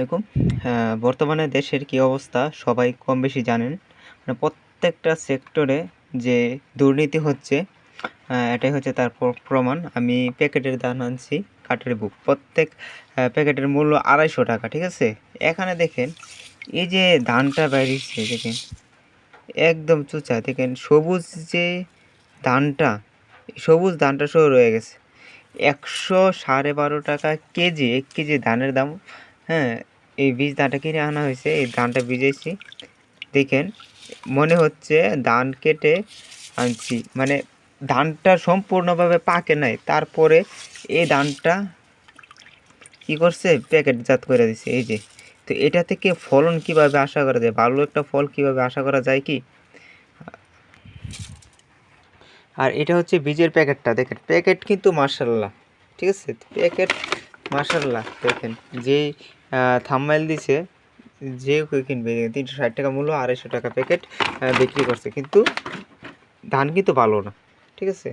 আলাইকুম। হ্যাঁ, বর্তমানে দেশের কি অবস্থা সবাই কম বেশি জানেন। মানে প্রত্যেকটা সেক্টরে যে দুর্নীতি হচ্ছে এটাই হচ্ছে তার প্র- প্রমাণ। আমি প্যাকেটের দাম আনছি কাঠের বুক। প্রত্যেক প্যাকেটের মূল্য আড়াইশো টাকা ঠিক আছে? এখানে দেখেন এই যে ধানটা বেরিয়েছে দেখেন একদম চুচা। দেখেন সবুজ যে ধানটা সবুজ ধানটা সহ রয়ে গেছে। একশো সাড়ে বারো টাকা কেজি এক কেজি ধানের দাম। হ্যাঁ এই বীজ ধানটা কিনে আনা হয়েছে, এই ধানটা ভিজেছি। দেখেন, মনে হচ্ছে ধান কেটে আনছি। মানে ধানটা সম্পূর্ণভাবে পাকে নাই, তারপরে এই ধানটা কি করছে? প্যাকেটজাত করে দিছে, এই যে। তো এটা থেকে ফলন কীভাবে আশা করা যায়? ভালো একটা ফল কীভাবে আশা করা যায় কি? আর এটা হচ্ছে বীজের প্যাকেটটা, দেখেন, প্যাকেট কিন্তু মার্শাল্লাহ ঠিক আছে? প্যাকেট মার্শাল্লাহ দেখেন যেই থাম্বাইল দিছে, যে কেউ কিনবে, তিনশো ষাট টাকা মূল্য, আড়াইশো টাকা প্যাকেট বিক্রি করছে। কিন্তু ধান কিন্তু ভালো না, ঠিক আছে?